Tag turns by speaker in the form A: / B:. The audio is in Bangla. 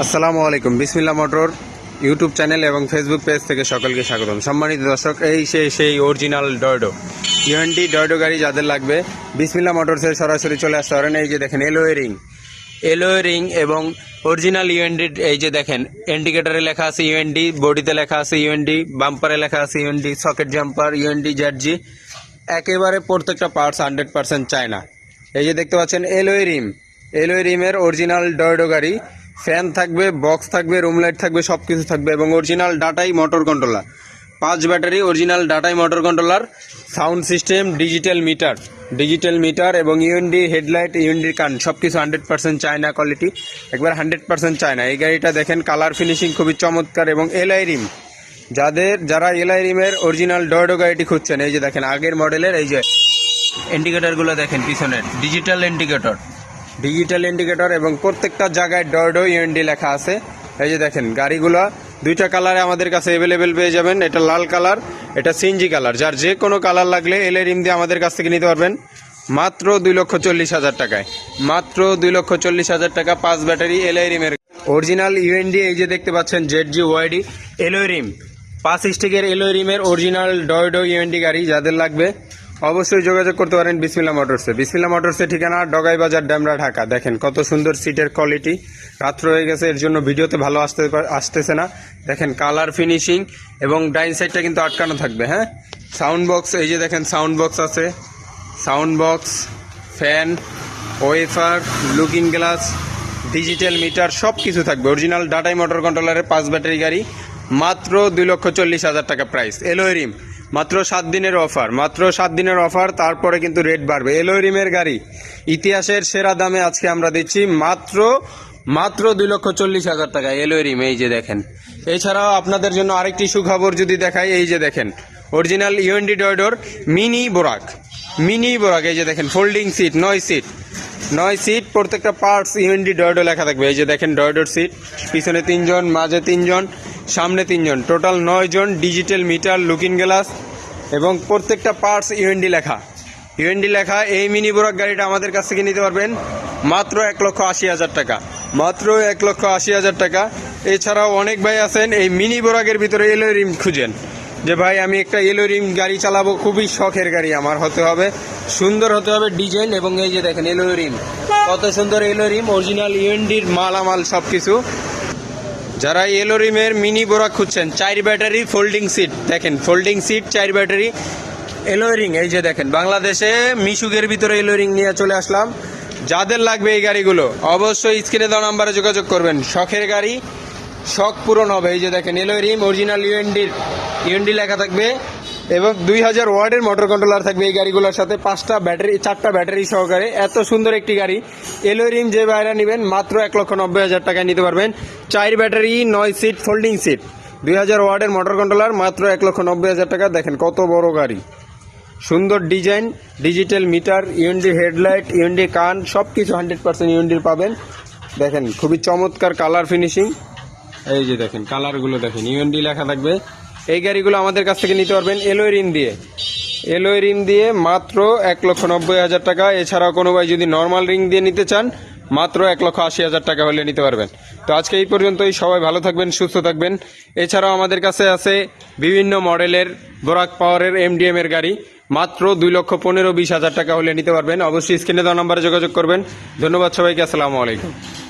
A: আসসালামু আলাইকুম। বিসমিল্লা মোটর ইউটিউব চ্যানেল এবং ফেসবুক পেজ থেকে সকলকে স্বাগতম। সম্মানিত দর্শক, এই সেই সেই অরিজিনাল ডয়ডো। ইউএনডি ডয়ডো গাড়ি যাদের লাগবে বিসমিল্লা মোটরসের সরাসরি চলে আসতে পারেন। এই যে দেখেন এলোয়ে রিং। এলোয়ে রিং এবং অরিজিনাল ইউএনডি এই যে দেখেন, ইন্ডিকেটারে লেখা আছে ইউএনডি বডিতে লেখা আছে ইউএনডি বাম্পারে লেখা আছে ইউএনডি সকেট জাম্পার ইউএনডি জ্যাটজি একেবারে প্রত্যেকটা পার্টস হান্ড্রেড পার্সেন্ট চায়না। এই যে দেখতে পাচ্ছেন এলোয়ে রিম। এলোয়ে রিমের অরিজিনাল ডয়ডো গাড়ি ফ্যান থাকবে, বক্স থাকবে, রুম লাইট থাকবে সব কিছু থাকবে এবং অরিজিনাল ডাটাই মোটর কন্ট্রোলার পাঁচ battery original ডাটাই motor controller sound system digital meter digital meter এবং ইউএনডি হেডলাইট ইউএনডি কান সব কিছু হান্ড্রেড পার্সেন্ট চায়না কোয়ালিটি একবার হান্ড্রেড পার্সেন্ট চায়না এই গাড়িটা দেখেন কালার ফিনিশিং খুবই চমৎকার এবং এলআই রিম যাদের, যারা এলআই রিমের অরিজিনাল ডয়ডো গাড়িটি খুঁজছেন, এই যে দেখেন, আগের মডেলের এই যে ইন্ডিকেটরগুলো দেখেন পিছনের ডিজিটাল ইন্ডিকেটর ডিজিটাল ইন্ডিকেটর এবং প্রত্যেকটা জায়গায় ডয়ডো ইউএনডি লেখা আছে। এই যে দেখেন, গাড়িগুলো, দুইটা কালারে আমাদের কাছে অ্যাভেলেবেল পেয়ে যাবেন। এটা লাল কালার এটা সিনজি কালার যার যে কোনো কালার লাগলে এলএ রিম দিয়ে আমাদের কাছ থেকে নিতে পারবেন। মাত্র দুই লক্ষ চল্লিশ হাজার টাকায়। মাত্র দুই লক্ষ চল্লিশ হাজার টাকা পাঁচ ব্যাটারি এলআই রিমের অরিজিনাল ইউএনডি এই যে দেখতে পাচ্ছেন জেড জি ওয়াইডি এলও রিম পাঁচ স্টিকের এলও রিমের অরিজিনাল ডয়ডো ইউএনডি গাড়ি যাদের লাগবে। অবশ্যই যোগাযোগ করতে পারেন বিসমিল্লা মোটরসে। বিসমিল্লা মোটরসের ঠিকানা ডগাই বাজার ড্যামরা ঢাকা। দেখেন কত সুন্দর সিটের কোয়ালিটি রাত্র হয়ে গেছে, এর জন্য ভিডিওতে ভালো আসতে আসতেছে না। দেখেন কালার ফিনিশিং এবং ডাইন সাইডটা কিন্তু আটকানো থাকবে হ্যাঁ? সাউন্ড বক্স এই যে দেখেন সাউন্ড বক্স আছে। Sound box fan wiper looking glass digital meter সব কিছু থাকবে অরিজিনাল ডাটাই মোটর কন্ট্রোলারের পাঁচ ব্যাটারি গাড়ি, মাত্র দুই লক্ষ চল্লিশ হাজার টাকা প্রাইস এলোয়েরিম মাত্র সাত দিনের অফার, মাত্র সাত দিনের অফার, তারপরে কিন্তু রেট বাড়বে। এলোয়েরিমের গাড়ি। ইতিহাসের সেরা দামে আজকে আমরা দিচ্ছি মাত্র মাত্র দুই লক্ষ চল্লিশ হাজার টাকা। এলোয়েরিম এই যে দেখেন। এছাড়াও আপনাদের জন্য আরেকটি সুখবর যদি দেখাই, এই যে দেখেন। অরিজিনাল ইউএনডি ডয়ডোর মিনি বোরাক মিনি বোরাক এই যে দেখেন ফোল্ডিং সিট নয় সিট নয় সিট প্রত্যেকটা পার্টস ইউএনডি ডয়ডো লেখা থাকবে। এই যে দেখেন ডয়ডোর সিট পিছনে তিনজন, মাঝে তিনজন, সামনে তিনজন। টোটাল নয় জন ডিজিটাল মিটার লুকিং গ্লাস এবং প্রত্যেকটা পার্টস ইউএনডি লেখা। ইউএনডি লেখা, এই মিনি বোরাক গাড়িটা আমাদের কাছ থেকে নিতে পারবেন মাত্র এক লক্ষ আশি হাজার টাকা। মাত্র এক লক্ষ আশি হাজার টাকা। এছাড়াও অনেক ভাই আছেন, এই মিনি বোরাকের ভিতরে এলো রিম খুঁজেন। যে ভাই, আমি একটা এলো রিম গাড়ি চালাবো, খুবই শখের গাড়ি আমার হতে হবে। সুন্দর হতে হবে ডিজাইন এবং এই যে দেখেন এলো রিম কত সুন্দর এলো রিম অরিজিনাল ইউএনডির মালামাল সব কিছু যারা এলোরিমের মিনি বোরা খুঁজছেন, চার ব্যাটারি ফোল্ডিং সিট দেখেন ফোল্ডিং সিট চার ব্যাটারি এলোরিং এই যে দেখেন, বাংলাদেশে মিশুকের ভিতরে এলোরিং নিয়ে চলে আসলাম। যাদের লাগবে এই গাড়িগুলো, অবশ্যই স্ক্রিনে দেওয়া নাম্বারে যোগাযোগ করবেন। শখের গাড়ি, শখ পূরণ হবে। এই যে দেখেন এলোরিম অরিজিনাল ইউএনডির ইউএনডি লেখা থাকবে। এবং দুই হাজার ওয়ার্ডের মোটর কন্ট্রোলার থাকবে এই গাড়িগুলোর সাথে পাঁচটা ব্যাটারি চারটা ব্যাটারি সহকারে। এত সুন্দর একটি গাড়ি। এলোরিম যে বাইরা নেবেন, মাত্র এক লক্ষ নব্বই হাজার টাকায় নিতে পারবেন। চার ব্যাটারি নয় সিট ফোল্ডিং সিট দুই হাজার ওয়ার্ডের মোটর কন্ট্রোলার মাত্র এক লক্ষ নব্বই হাজার টাকা। দেখেন কত বড় গাড়ি। সুন্দর design digital meter UND headlight UND কান সব কিছু হান্ড্রেড পার্সেন্ট ইউএনডির পাবেন। দেখেন, খুবই চমৎকার কালার ফিনিশিং এই যে দেখেন কালারগুলো দেখেন। ইউএনডি লেখা থাকবে। এই গাড়িগুলো আমাদের কাছ থেকে নিতে পারবেন এলোয় রিম দিয়ে। এলোয় রিম দিয়ে মাত্র এক লক্ষ নব্বই হাজার টাকা। এছাড়াও কোনো ভাই যদি নর্মাল রিং দিয়ে নিতে চান, মাত্র এক লক্ষ আশি হাজার টাকা হলে নিতে পারবেন। তো আজকে এই পর্যন্তই। সবাই ভালো থাকবেন, সুস্থ থাকবেন। এছাড়াও আমাদের কাছে আছে বিভিন্ন মডেলের বোরাক পাওয়ারের এমডিএম এর গাড়ি। মাত্র দুই লক্ষ পনেরো বিশ হাজার টাকা হলে নিতে পারবেন। অবশ্যই স্ক্রিনে দেওয়া নাম্বারে যোগাযোগ করবেন। ধন্যবাদ সবাইকে। আসসালামু আলাইকুম।